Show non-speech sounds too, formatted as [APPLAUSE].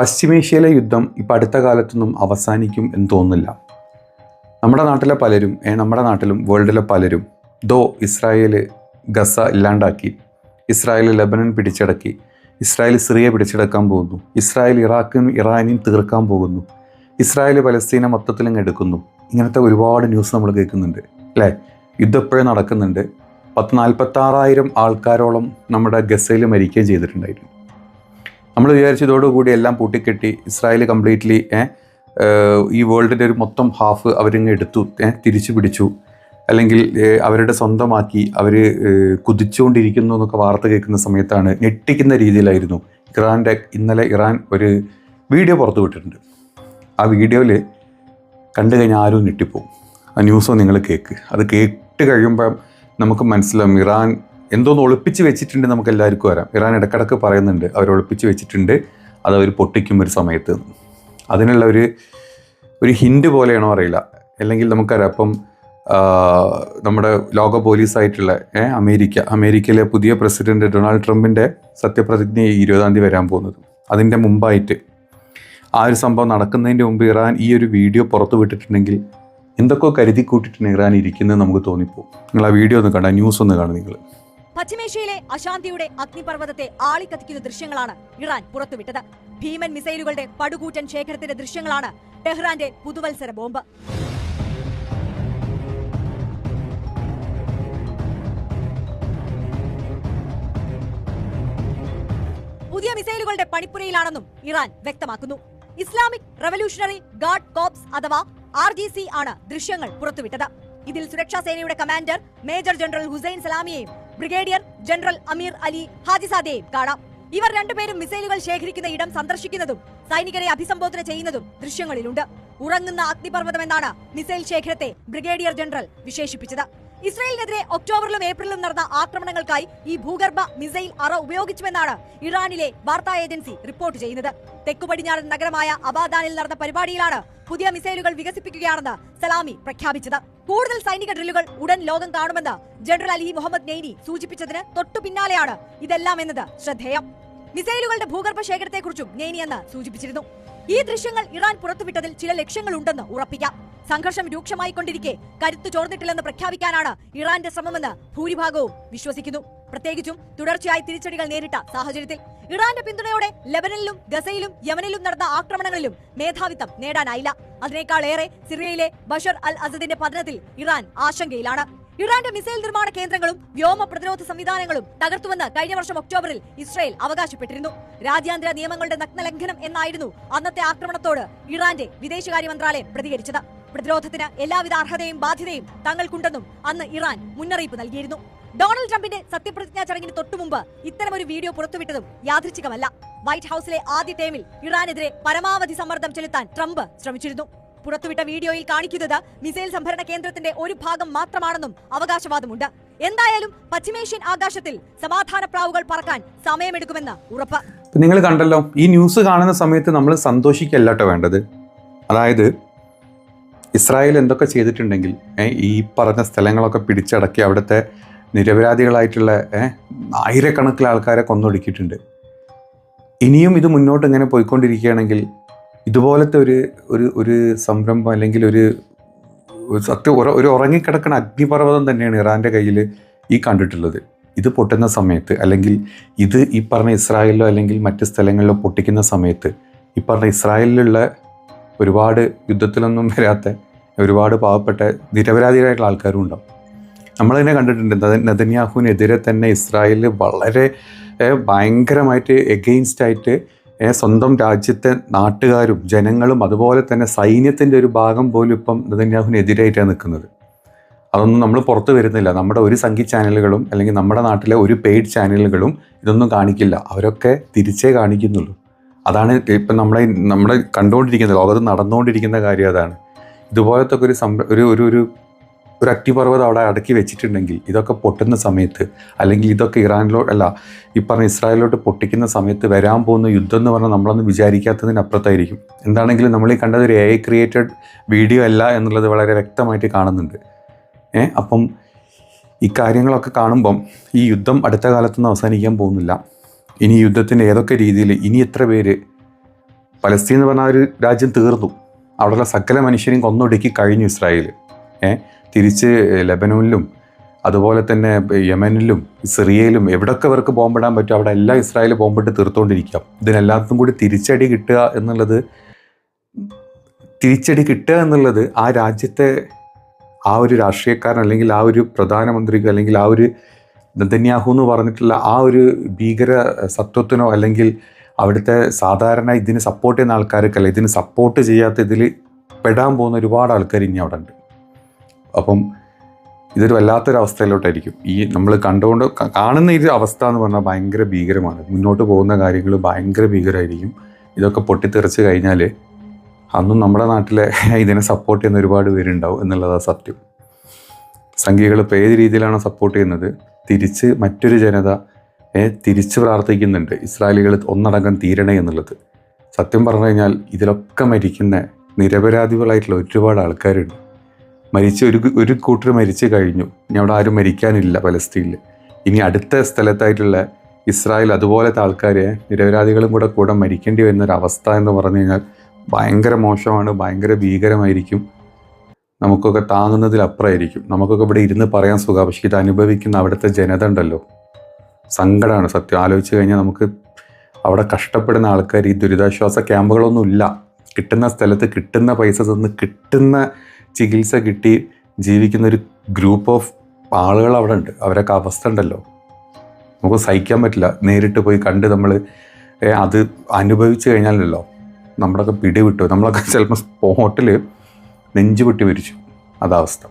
പശ്ചിമേഷ്യയിലെ യുദ്ധം ഇപ്പം അടുത്ത കാലത്തൊന്നും അവസാനിക്കും എന്ന് തോന്നുന്നില്ല. നമ്മുടെ നാട്ടിലെ പലരും നമ്മുടെ നാട്ടിലും വേൾഡിലെ പലരും ദോ ഇസ്രായേൽ ഗസ ഇല്ലാണ്ടാക്കി ഇസ്രായേൽ ലെബനൻ പിടിച്ചടക്കി ഇസ്രായേൽ സിറിയ പിടിച്ചെടുക്കാൻ പോകുന്നു ഇസ്രായേൽ ഇറാഖും ഇറാനും തീർക്കാൻ പോകുന്നു ഇസ്രായേൽ പലസ്തീനെ മൊത്തത്തിലും എടുക്കുന്നു. ഇങ്ങനത്തെ ഒരുപാട് ന്യൂസ് നമ്മൾ കേൾക്കുന്നുണ്ട് അല്ലേ? യുദ്ധം എപ്പോഴും നടക്കുന്നുണ്ട്. പത്ത് നാൽപ്പത്താറായിരം ആൾക്കാരോളം നമ്മുടെ ഗസയിൽ മരിക്കുകയും ചെയ്തിട്ടുണ്ടായിരുന്നു. നമ്മൾ വിചാരിച്ചതോടുകൂടി എല്ലാം പൂട്ടിക്കെട്ടി ഇസ്രായേൽ കംപ്ലീറ്റ്ലി ഈ വേൾഡിന്റെ ഒരു മൊത്തം ഹാഫ് അവരിങ്ങ് എടുത്തു തിരിച്ചു പിടിച്ചു. അല്ലെങ്കിൽ അവരുടെ സ്വന്തമാക്കി അവർ കുതിച്ചുകൊണ്ടിരിക്കുന്നു എന്നൊക്കെ വാർത്ത കേൾക്കുന്ന സമയത്താണ് ഞെട്ടിക്കുന്ന രീതിയിലായിരുന്നു ഇറാന്റെ ഇന്നലെ ഇറാൻ ഒരു വീഡിയോ പുറത്തു വിട്ടിട്ടുണ്ട്. ആ വീഡിയോയിൽ കണ്ടു കഴിഞ്ഞാൽ ആരും ഞെട്ടിപ്പോവും. ആ ന്യൂസോ നിങ്ങൾ കേൾക്ക് അത് കേട്ട് കഴിയുമ്പം നമുക്ക് മനസ്സിലാവും ഇറാൻ എന്തോന്ന് ഒളിപ്പിച്ച് വെച്ചിട്ടുണ്ട് നമുക്ക് എല്ലാവർക്കും വരാം. ഇറാൻ ഇടക്കിടക്ക് പറയുന്നുണ്ട് അവർ ഒളിപ്പിച്ച് വെച്ചിട്ടുണ്ട് അത് അവർ പൊട്ടിക്കും ഒരു സമയത്ത്. അതിനുള്ള ഒരു ഒരു ഹിൻഡ് പോലെയാണോ അറിയില്ല. അല്ലെങ്കിൽ നമുക്കറിയാം അപ്പം നമ്മുടെ ലോക പോലീസായിട്ടുള്ള അമേരിക്ക അമേരിക്കയിലെ പുതിയ പ്രസിഡന്റ് ഡൊണാൾഡ് ട്രംപിന്റെ സത്യപ്രതിജ്ഞ ഇരുപതാം തീയതി വരാൻ പോകുന്നത്. അതിന്റെ മുമ്പായിട്ട് ആ ഒരു സംഭവം നടക്കുന്നതിന്റെ മുമ്പ് ഇറാൻ ഈ ഒരു വീഡിയോ പുറത്തു വിട്ടിട്ടുണ്ടെങ്കിൽ എന്തൊക്കെയോ കരുതി കൂട്ടിയിട്ടുണ്ട് ഇറാൻ ഇരിക്കുന്നത് നമുക്ക് തോന്നിപ്പോകും നിങ്ങൾ ആ വീഡിയോ ഒന്ന് കണ്ട ന്യൂസ് ഒന്ന് കാണും നിങ്ങൾ. പശ്ചിമേഷ്യയിലെ അശാന്തിയുടെ അഗ്നിപർവതത്തെ ആളിക്കത്തിക്കുന്ന ദൃശ്യങ്ങളാണ് ഇറാൻ പുറത്തുവിട്ടത്. ഭീമൻ മിസൈലുകളുടെ പടുകൂറ്റൻ ശേഖരത്തിന്റെ ദൃശ്യങ്ങളാണ് ടെഹ്റാന്റെ പുതുവത്സര ബോംബ്. പുതിയ മിസൈലുകളുടെ പണിപ്പുരയിലാണെന്നും ഇറാൻ വ്യക്തമാക്കുന്നു. ഇസ്ലാമിക് റവല്യൂഷണറി ഗാർഡ് കോപ്സ് അഥവാ ആർ ജി സി ആണ് ദൃശ്യങ്ങൾ പുറത്തുവിട്ടത്. ഇതിൽ സുരക്ഷാ സേനയുടെ കമാൻഡർ മേജർ ജനറൽ ഹുസൈൻ സലാമിയെയും ബ്രിഗേഡിയർ ജനറൽ അമീർ അലി ഹാജിസാദയെയും കാണാം. ഇവർ രണ്ടുപേരും മിസൈലുകൾ ശേഖരിക്കുന്ന ഇടം സന്ദർശിക്കുന്നതും സൈനികരെ അഭിസംബോധന ചെയ്യുന്നതും ദൃശ്യങ്ങളിലുണ്ട്. ഉറങ്ങുന്ന അഗ്നിപർവതമെന്നാണ് മിസൈൽ ശേഖരത്തെ ബ്രിഗേഡിയർ ജനറൽ വിശേഷിപ്പിച്ചത്. ഇസ്രായേലിനെതിരെ ഒക്ടോബറിലും ഏപ്രിലും നടന്ന ആക്രമണങ്ങൾക്കായി ഈ ഭൂഗർഭ മിസൈൽ അറ ഉപയോഗിച്ചുവെന്നാണ് ഇറാനിലെ വാർത്താ ഏജൻസി റിപ്പോർട്ട് ചെയ്യുന്നത്. തെക്കു പടിഞ്ഞാറൻ നഗരമായ അബാദാനിൽ നടന്ന പരിപാടിയിലാണ് പുതിയ മിസൈലുകൾ വികസിപ്പിക്കുകയാണെന്ന് സലാമി പ്രഖ്യാപിച്ചത്. കൂടുതൽ സൈനിക ഡ്രില്ലുകൾ ഉടൻ ലോകം കാണുമെന്ന് ജനറൽ അലി മുഹമ്മദ് നെയ്നി സൂചിപ്പിച്ചതിന് തൊട്ടു പിന്നാലെയാണ് ഇതെല്ലാം എന്നത് ശ്രദ്ധേയം. മിസൈലുകളുടെ ഭൂഗർഭ ശേഖരത്തെക്കുറിച്ചും നെയ്നി സൂചിപ്പിച്ചിരുന്നു. ഈ ദൃശ്യങ്ങൾ ഇറാൻ പുറത്തുവിട്ടതിൽ ചില ലക്ഷ്യങ്ങളുണ്ടെന്ന് ഉറപ്പിക്കാം. സംഘർഷം രൂക്ഷമായിക്കൊണ്ടിരിക്കെ കരുത്തു ചോർന്നിട്ടില്ലെന്ന് പ്രഖ്യാപിക്കാനാണ് ഇറാന്റെ ശ്രമമെന്ന് ഭൂരിഭാഗവും വിശ്വസിക്കുന്നു. പ്രത്യേകിച്ചും തുടർച്ചയായി തിരിച്ചടികൾ നേരിട്ട സാഹചര്യത്തിൽ. ഇറാന്റെ പിന്തുണയോടെ ലെബനനിലും ഗസയിലും യമനിലും നടന്ന ആക്രമണങ്ങളിലും മേധാവിത്വം നേടാനായില്ല. അതിനേക്കാൾ ഏറെ സിറിയയിലെ ബഷർ അൽ അസദിന്റെ പതനത്തിൽ ഇറാൻ ആശങ്കയിലാണ്. ഇറാന്റെ മിസൈൽ നിർമ്മാണ കേന്ദ്രങ്ങളും വ്യോമ പ്രതിരോധ സംവിധാനങ്ങളും തകർത്തുവെന്ന് കഴിഞ്ഞ വർഷം ഒക്ടോബറിൽ ഇസ്രായേൽ അവകാശപ്പെട്ടിരുന്നു. രാജ്യാന്തര നിയമങ്ങളുടെ നഗ്നലംഘനം എന്നായിരുന്നു അന്നത്തെ ആക്രമണത്തോട് ഇറാന്റെ വിദേശകാര്യ മന്ത്രാലയം പ്രതികരിച്ചത്. പ്രതിരോധത്തിന് എല്ലാവിധ അർഹതയും ബാധ്യതയും തങ്ങൾക്കുണ്ടെന്നും അന്ന് ഇറാൻ മുന്നറിയിപ്പ് നൽകിയിരുന്നു. ഡൊണാൾഡ് ട്രംപിന്റെ സത്യപ്രതിജ്ഞാ ചടങ്ങിന് തൊട്ടുമുമ്പ് ഇത്തരമൊരു വീഡിയോ പുറത്തുവിട്ടതും യാദൃച്ഛികമല്ല. വൈറ്റ് ഹൌസിലെ ആദ്യ ടേമിൽ ഇറാനെതിരെ പരമാവധി സമ്മർദ്ദം ചെലുത്താൻ ട്രംപ് ശ്രമിച്ചിരുന്നു. പുറത്തുവിട്ട വീഡിയോയിൽ കാണിക്കുന്നത് മിസൈൽ സംഭരണ കേന്ദ്രത്തിന്റെ ഒരു ഭാഗം മാത്രമാണെന്നും അവകാശവാദമുണ്ട്. എന്തായാലും പശ്ചിമേഷ്യൻ ആകാശത്തിൽ സമാധാന പ്രാവുകൾ പറക്കാൻ സമയമെടുക്കുമെന്ന് ഉറപ്പ്. നിങ്ങൾ കണ്ടല്ലോ ഈ ന്യൂസ് കാണുന്ന സമയത്ത് നമ്മൾ സന്തോഷിക്കല്ല വേണ്ടത്. അതായത് ഇസ്രായേൽ എന്തൊക്കെ ചെയ്തിട്ടുണ്ടെങ്കിൽ ഈ പറഞ്ഞ സ്ഥലങ്ങളൊക്കെ പിടിച്ചടക്കി അവിടുത്തെ നിരപരാധികളായിട്ടുള്ള ആയിരക്കണക്കിലെ ആൾക്കാരെ കൊന്നൊടുക്കിയിട്ടുണ്ട്. ഇനിയും ഇത് മുന്നോട്ട് ഇങ്ങനെ പോയിക്കൊണ്ടിരിക്കുകയാണെങ്കിൽ ഇതുപോലത്തെ ഒരു ഒരു ഒരു സംരംഭം അല്ലെങ്കിൽ ഒരു സത്യം ഒരു ഉറങ്ങിക്കിടക്കുന്ന അഗ്നിപർവതം തന്നെയാണ് ഇറാന്റെ കയ്യിൽ ഈ കണ്ടിട്ടുള്ളത്. ഇത് പൊട്ടുന്ന സമയത്ത് അല്ലെങ്കിൽ ഇത് ഈ പറഞ്ഞ ഇസ്രായേലിലോ അല്ലെങ്കിൽ മറ്റ് സ്ഥലങ്ങളിലോ പൊട്ടിക്കുന്ന സമയത്ത് ഈ പറഞ്ഞ ഇസ്രായേലിലുള്ള ഒരുപാട് യുദ്ധത്തിലൊന്നും വരാത്ത ഒരുപാട് പാവപ്പെട്ട നിരപരാധികളായിട്ടുള്ള ആൾക്കാരും ഉണ്ടാവും. നമ്മളതിനെ കണ്ടിട്ടുണ്ട് നദന്യാഹുവിനെതിരെ തന്നെ ഇസ്രായേലിൽ വളരെ ഭയങ്കരമായിട്ട് എഗെയിൻസ്റ്റ് ആയിട്ട് സ്വന്തം രാജ്യത്തെ നാട്ടുകാരും ജനങ്ങളും അതുപോലെ തന്നെ സൈന്യത്തിന്റെ ഒരു ഭാഗം പോലും ഇപ്പം നെതന്യാഹുവിനെതിരായിട്ടാണ് നിൽക്കുന്നത്. അതൊന്നും നമ്മൾ പുറത്ത് വരുന്നില്ല. നമ്മുടെ ഒരു സംഗീത ചാനലുകളും അല്ലെങ്കിൽ നമ്മുടെ നാട്ടിലെ ഒരു പെയ്ഡ് ചാനലുകളും ഇതൊന്നും കാണിക്കില്ല. അവരൊക്കെ തിരിച്ചേ കാണിക്കുന്നുള്ളൂ. അതാണ് ഇപ്പം നമ്മളെ നമ്മുടെ കണ്ടുകൊണ്ടിരിക്കുന്നത് ലോകത്ത് നടന്നുകൊണ്ടിരിക്കുന്ന കാര്യം അതാണ്. ഇതുപോലത്തെ ഒരു സംര ഒരു ഒരു ഒരു അറ്റിപർവതം അവിടെ അടക്കി വെച്ചിട്ടുണ്ടെങ്കിൽ ഇതൊക്കെ പൊട്ടുന്ന സമയത്ത് അല്ലെങ്കിൽ ഇതൊക്കെ ഇറാനിലോ അല്ല ഈ പറഞ്ഞ ഇസ്രായേലിലോട്ട് പൊട്ടിക്കുന്ന സമയത്ത് വരാൻ പോകുന്ന യുദ്ധം എന്ന് പറഞ്ഞാൽ നമ്മളൊന്നും വിചാരിക്കാത്തതിനപ്പുറത്തായിരിക്കും എന്താണെങ്കിലും നമ്മൾ ഈ കണ്ടത് ഒരു എ ഐ ക്രിയേറ്റഡ് വീഡിയോ അല്ല എന്നുള്ളത് വളരെ വ്യക്തമായിട്ട് കാണുന്നുണ്ട്. ഏ അപ്പം ഈ കാര്യങ്ങളൊക്കെ കാണുമ്പം ഈ യുദ്ധം അടുത്ത കാലത്തൊന്നും അവസാനിക്കാൻ പോകുന്നില്ല. ഇനി യുദ്ധത്തിന്റെ ഏതൊക്കെ രീതിയിൽ ഇനി എത്ര പേര് പലസ്തീൻ എന്ന് പറഞ്ഞ ഒരു രാജ്യം തീർന്നു. അവിടെയുള്ള സകല മനുഷ്യരെയും കൊന്നൊടുക്കി കഴിഞ്ഞു ഇസ്രായേൽ ഏ തിരിച്ച് ലെബനോനിലും അതുപോലെ തന്നെ യമനിലും സിറിയയിലും എവിടൊക്കെ ഇവർക്ക് ബോംബിടാൻ പറ്റും അവിടെ എല്ലാം ഇസ്രായേൽ ബോംബിട്ട് തീർത്തുകൊണ്ടിരിക്കാം ഇതിനെല്ലാത്തും കൂടി തിരിച്ചടി കിട്ടുക എന്നുള്ളത് തിരിച്ചടി കിട്ടുക എന്നുള്ളത് ആ രാജ്യത്തെ ആ ഒരു രാഷ്ട്രീയക്കാരൻ അല്ലെങ്കിൽ ആ ഒരു പ്രധാനമന്ത്രിക്ക് അല്ലെങ്കിൽ ആ ഒരു നെതന്യാഹു എന്ന് പറഞ്ഞിട്ടുള്ള ആ ഒരു ഭീകര സത്വത്തിനോ അല്ലെങ്കിൽ അവിടുത്തെ സാധാരണ ഇതിന് സപ്പോർട്ട് ചെയ്യുന്ന ആൾക്കാർക്കല്ല ഇതിന് സപ്പോർട്ട് ചെയ്യാത്ത ഇതിൽ പെടാൻ പോകുന്ന ഒരുപാട് ആൾക്കാർ ഇനി അവിടെ ഉണ്ട് അപ്പം ഇതൊരു വല്ലാത്തൊരു അവസ്ഥയിലോട്ടായിരിക്കും. ഈ നമ്മൾ കണ്ടുകൊണ്ട് കാണുന്ന ഈ അവസ്ഥ എന്ന് പറഞ്ഞാൽ ഭയങ്കര ഭീകരമാണ്. മുന്നോട്ട് പോകുന്ന കാര്യങ്ങൾ ഭയങ്കര ഭീകരമായിരിക്കും ഇതൊക്കെ പൊട്ടിത്തെറിച്ച് കഴിഞ്ഞാൽ അന്നും നമ്മുടെ നാട്ടിലെ [LAUGHS] ഇതിനെ സപ്പോർട്ട് ചെയ്യുന്ന ഒരുപാട് പേരുണ്ടാവും എന്നുള്ളതാണ് സത്യം. സംഖ്യകൾ ഇപ്പോൾ ഏത് രീതിയിലാണ് സപ്പോർട്ട് ചെയ്യുന്നത് തിരിച്ച് മറ്റൊരു ജനത തിരിച്ച് പ്രാർത്ഥിക്കുന്നുണ്ട് ഇസ്രായേലികൾ ഒന്നടങ്കം തീരണേ എന്നുള്ളത്. സത്യം പറഞ്ഞു കഴിഞ്ഞാൽ ഇതിലൊക്കെ മരിക്കുന്ന നിരപരാധികളായിട്ടുള്ള ഒരുപാട് ആൾക്കാരുണ്ട്. മരിച്ച് ഒരു ഒരു കൂട്ടർ മരിച്ചു കഴിഞ്ഞു. ഇനി അവിടെ ആരും മരിക്കാനില്ല പലസ്തീനിൽ ഇനി അടുത്ത സ്ഥലത്തായിട്ടുള്ള ഇസ്രായേൽ അതുപോലത്തെ ആൾക്കാരെ നിരപരാധികളും കൂടെ കൂടെ മരിക്കേണ്ടി വരുന്ന ഒരു അവസ്ഥ എന്ന് പറഞ്ഞു കഴിഞ്ഞാൽ ഭയങ്കര മോശമാണ് ഭയങ്കര ഭീകരമായിരിക്കും. നമുക്കൊക്കെ താങ്ങുന്നതിലപ്പുറമായിരിക്കും. നമുക്കൊക്കെ ഇവിടെ ഇരുന്ന് പറയാൻ സുഖം പക്ഷേ ഇത് അനുഭവിക്കുന്ന അവിടുത്തെ ജനത ഉണ്ടല്ലോ. സങ്കടമാണ് സത്യം. ആലോചിച്ച് കഴിഞ്ഞാൽ നമുക്ക് അവിടെ കഷ്ടപ്പെടുന്ന ആൾക്കാർ ഈ ദുരിതാശ്വാസ ക്യാമ്പുകളൊന്നും ഇല്ല കിട്ടുന്ന സ്ഥലത്ത് കിട്ടുന്ന പൈസ തന്ന് കിട്ടുന്ന ചികിത്സ കിട്ടി ജീവിക്കുന്ന ഒരു ഗ്രൂപ്പ് ഓഫ് ആളുകൾ അവിടെ ഉണ്ട്. അവരൊക്കെ അവസ്ഥ ഉണ്ടല്ലോ. നമുക്ക് സഹിക്കാൻ പറ്റില്ല. നേരിട്ട് പോയി കണ്ട് നമ്മൾ അത് അനുഭവിച്ചു കഴിഞ്ഞാലല്ലോ നമ്മളൊക്കെ പിടിവിട്ടു. നമ്മളൊക്കെ ചിലപ്പോൾ സ്പോട്ടിൽ നെഞ്ചു പൊട്ടി മരിച്ചു അതാവസ്ഥ